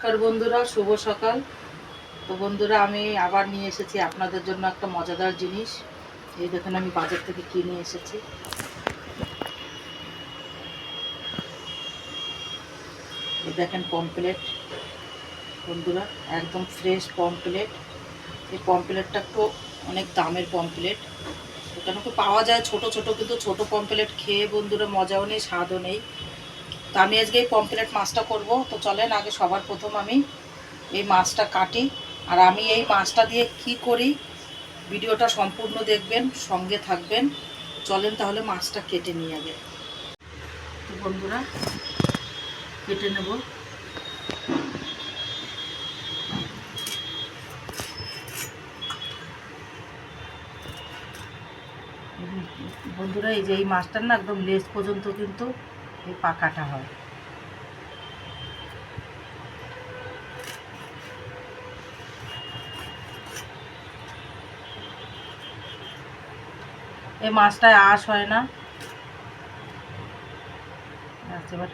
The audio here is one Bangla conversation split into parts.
নমস্কার বন্ধুরা, শুভ সকাল। তো বন্ধুরা, আমি আবার নিয়ে এসেছি আপনাদের জন্য একটা মজাদার জিনিস। এই দেখুন, আমি বাজার থেকে কিনে এসেছি। এই দেখেন পমপ্লেট বন্ধুরা, একদম ফ্রেশ পমপ্লেট এই পমপ্লেটটা একটু অনেক দামের পমপ্লেট এখানে তো পাওয়া যায় ছোট ছোট, কিন্তু ছোট পমপ্লেট খেয়ে বন্ধুরা মজাও নেই, স্বাদও নেই। তো আমি আজকে এই পমপ্লেট মাছটা করব। তো চলেন, আগে সবার প্রথম আমি এই মাছটা কাটি। আর আমি এই মাছটা দিয়ে কি করি, ভিডিওটা সম্পূর্ণ দেখবেন, সঙ্গে থাকবেন। চলেন তাহলে মাছটা কেটে নিয়ে আগে। তো বন্ধুরা, কেটে নেব। বন্ধুরা, এই যে এই মাছটার না একদম লেজ পর্যন্ত কিন্তু এই পাকাটা হয়। এই মাছটায় আশ হয় না। আচ্ছা এবার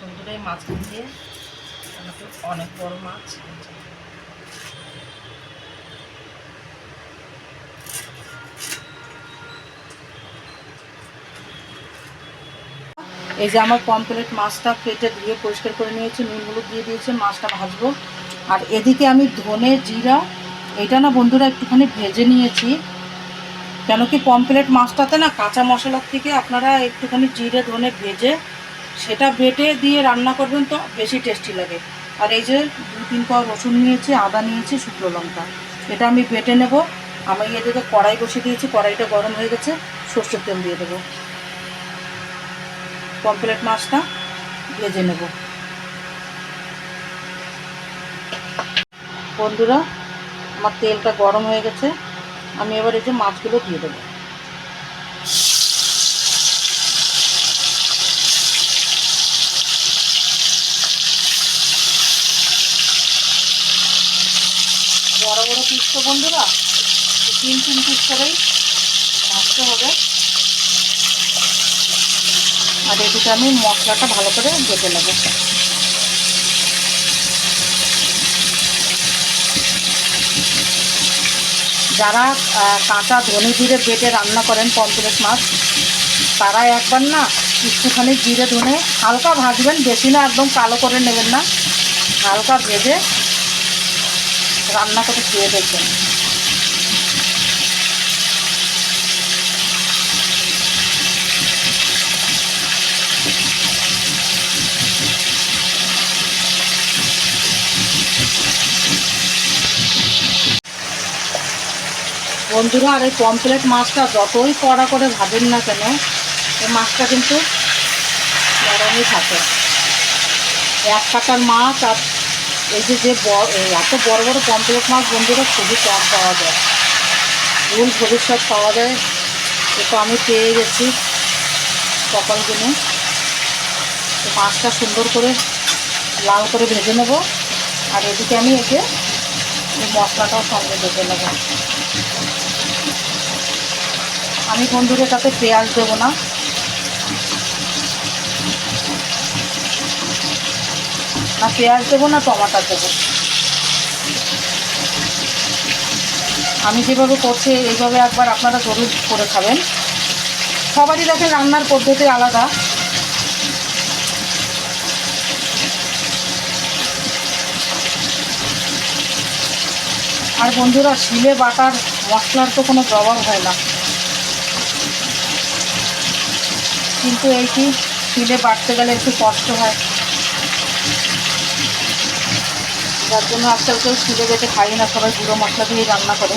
বন্ধুরা এই মাছগুলো দিয়ে অনেক বড় মাছ। এই যে আমার পমপ্লেট মাছটা কেটে ধুয়ে পরিষ্কার করে নিয়েছি, নুন হলুদ দিয়ে দিয়েছি, মাছটা ভাজবো। আর এদিকে আমি ধনে জিরা, এটা না বন্ধুরা একটুখানি ভেজে নিয়েছি। কেন কি পমপ্লেট মাছটাতে না কাঁচা মশলার থেকে আপনারা একটুখানি জিরে, ধনে ভেজে সেটা বেটে দিয়ে রান্না করবেন তো, বেশি টেস্টি লাগে। আর এই যে দু তিন পাও রসুন নিয়েছি, আদা নিয়েছি, শুকনো লঙ্কা। এটা আমি বেটে নেব। আমি এদিকে কড়াই বসিয়ে দিয়েছি, কড়াইটা গরম হয়ে গেছে, সর্ষের তেল দিয়ে দেবো। পমপ্লেট মাছটা ভেজে নেব। বন্ধুরা, আমার তেলটা গরম হয়ে গেছে। আমি এবার এই যে মাছগুলো দিয়ে দেবো বড় বড় পিস তো বন্ধুরা তিন তিন পিস করেই ভাজতে হবে। আর এদিকে আমি মশলাটা ভালো করে বেটে নেব। যারা কাঁচা ধনে জিরে বেটে রান্না করেন পমপ্লেট মাছ তারা একবার না একটুখানি জিরে ধনে হালকা ভাজবেন, বেশি না একদম কালো করে নেবেন না। হালকা ভেজে রান্না করে খেয়ে দেখবেন। বন্ধুরা, আর এই পমপ্লেট মাছটা যতই কড়া করে ভাবেন না কেন, এই মাছটা কিন্তু নরমই থাকে। এক কাটার মাছ আর এই যে যে এত বড় বড় পমপ্লেট মাছ বন্ধুরা, খুবই কম পাওয়া যায়। ভুল ভবিষ্যৎ পাওয়া যায়, এটা আমি পেয়ে গেছি সকাল দিনে মাছটা সুন্দর করে লাল করে ভেজে নেব, আর এদিকে আমি একে এই মশলাটাও সঙ্গে ভেজে নেব। আমি বন্ধুরা এটাতে পেঁয়াজ দেবো না না পেঁয়াজ দেবো, না টমাটার দেবো। আমি যেভাবে করছি, এইভাবে একবার আপনারা জরুর করে খাবেন। সবারই দেখেন রান্নার পদ্ধতি আলাদা। আর বন্ধুরা, শিলে বাটার মশলার তো কোনো জবাব হয় না। কিন্তু এইটি শিলে বাটতে গেলে একটু কষ্ট হয়। যার জন্য আজকাল কেউ শিলে বেটে খাই না, সবাই গুঁড়ো মশলা দিয়ে রান্না করে।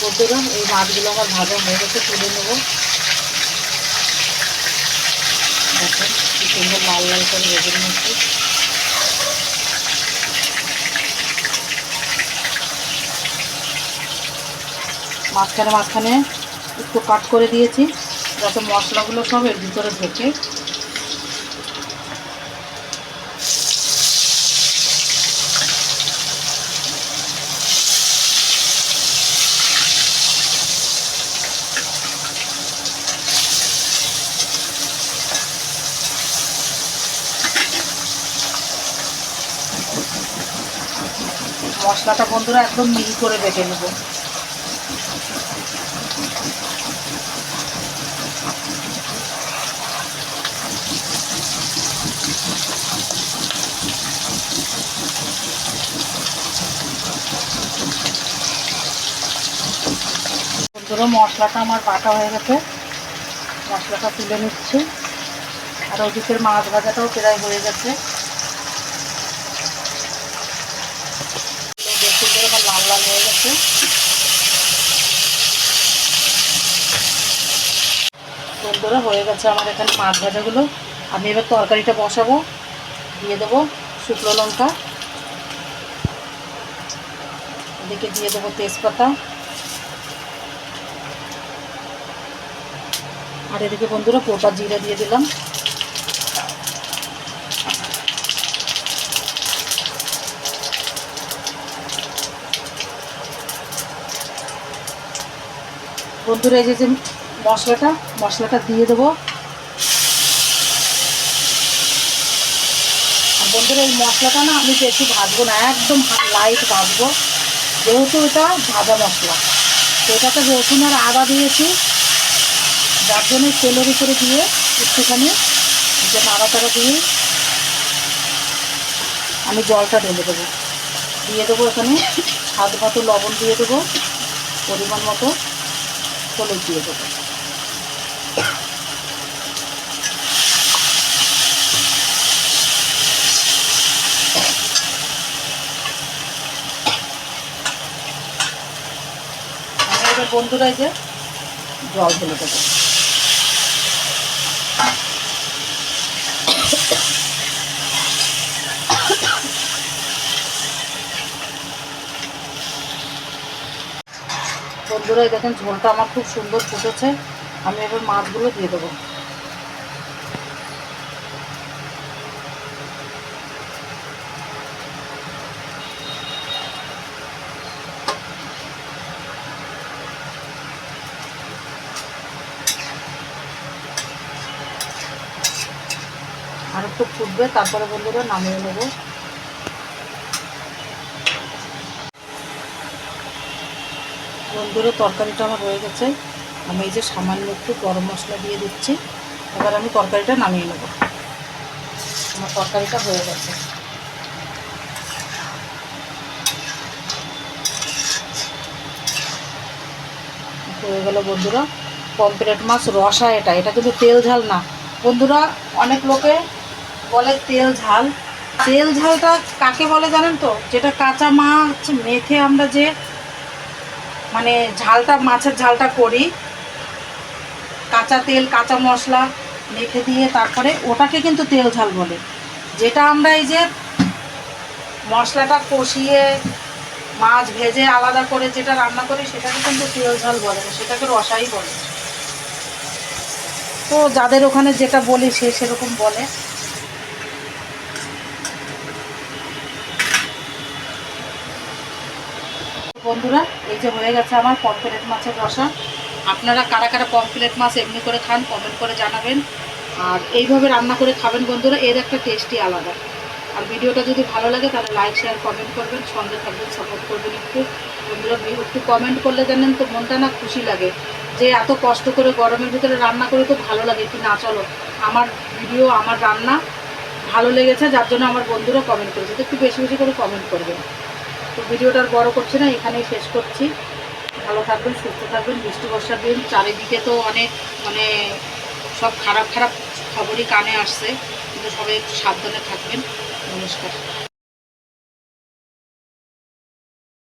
বন্ধুরা এই মাছগুলো আমার ভাজা হয়ে গেছে, তুলে নেব। সুন্দর লাল লাল করে ভেজে নিয়েছি। মাঝখানে মাঝখানে একটু কাট করে দিয়েছি, যাতে মশলাগুলো সব এর ভিতরে ঢোকে। মশলাটা বন্ধুরা একদম মিহি করে বেটে নেব। বন্ধুরা, মশলাটা আমার বাটা হয়ে গেছে। মশলাটা তুলে নিচ্ছি। আর ওদিকের মাছ ভাজাটাও প্রায় হয়ে গেছে দেখতে করে আমার লাল লাল হয়ে গেছে বন্ধুরা হয়ে গেছে আমার এখানে মাছ ভাজাগুলো। আমি এবার তরকারিটা বসাবো, দিয়ে দেবো শুকনো লঙ্কা। এদিকে দিয়ে দেবো তেজপাতা। আর এদিকে বন্ধুরা পোটা জিরা দিয়ে দিলাম। বন্ধুরা এই যে মশলাটা মশলাটা দিয়ে দেবো। বন্ধুরা, এই মশলাটা না আমি বেশি ভাজবো না, একদম লাইট ভাজবো। যেহেতু এটা ভাজা মশলা, তো এটাতে রসুন আর আদা দিয়েছি। যার জন্য তেলের উপরে দিয়ে একটুখানি যে নাড়াচাড়া দিয়ে আমি জলটা ঢেলে দেবো। দিয়ে দেবো এখানে স্বাদ মতো লবণ দিয়ে দেবো, পরিমাণ মতো হলুদ দিয়ে দেবো। বন্ধুরা যে জল ঢেলে বন্ধুরা দেখেন ঝোলটা আমার খুব সুন্দর ফুটেছে। আমি এবার মাছগুলো দিয়ে দেবো। আর একটু ফুটবে, তারপরে বন্ধুরা নামিয়ে নেব। বন্ধুরা, তরকারিটা আমার হয়ে গেছে। আমি এই যে সামান্য একটু গরম মশলা দিয়ে দিচ্ছি। এবার আমি তরকারিটা নামিয়ে নেব। আমার তরকারিটা হয়ে গেছে। হয়ে গেল বন্ধুরা পমপ্লেট মাছ রসা এটা এটা কিন্তু তেল ঝাল না। বন্ধুরা, অনেক লোকে বলে তেল ঝাল। তেল ঝালটা কাকে বলে জানেন তো? যেটা কাঁচা মাছ মেখে আমরা যে মানে ঝালটা, মাছের ঝালটা করি কাঁচা তেল, কাঁচা মশলা মেখে দিয়ে তারপরে ওটাকে কিন্তু তেল ঝাল বলে। যেটা আমরা এই যে মশলাটা কষিয়ে মাছ ভেজে আলাদা করে যেটা রান্না করি, সেটাকে কিন্তু তেল ঝাল বলে না, সেটাকে রসাই বলে। তো যাদের ওখানে যেটা বলি, সে সেরকম বলে। বন্ধুরা, এই যে হয়ে গেছে আমার পমপ্লেট মাছের রসা। আপনারা কারা কারা পমপ্লেট মাছ এমনি করে খান কমেন্ট করে জানাবেন। আর এইভাবে রান্না করে খাবেন বন্ধুরা, এর একটা টেস্টই আলাদা। আর ভিডিওটা যদি ভালো লাগে, তাহলে লাইক শেয়ার কমেন্ট করবেন, সঙ্গে থাকবেন সাপোর্ট করবেন একটু। বন্ধুরা, একটু কমেন্ট করলে জানেন তো, মনটা না খুশি লাগে। যে এত কষ্ট করে গরমের ভিতরে রান্না করে তো ভালো লাগে কি না, চলো। আমার ভিডিও আমার রান্না ভালো লেগেছে, যার জন্য আমার বন্ধুরা কমেন্ট করেছে। তো একটু বেশি বেশি করে কমেন্ট করবেন। তো ভিডিওটা আর বড় করছি না, এখানেই শেষ করছি। ভালো থাকবেন, সুস্থ থাকবেন বৃষ্টি বর্ষার দিন। চারিদিকে তো অনেক মানে সব খারাপ খারাপ খবরই কানে আসছে। কিন্তু সবাই একটু সাবধানে থাকবেন। নমস্কার।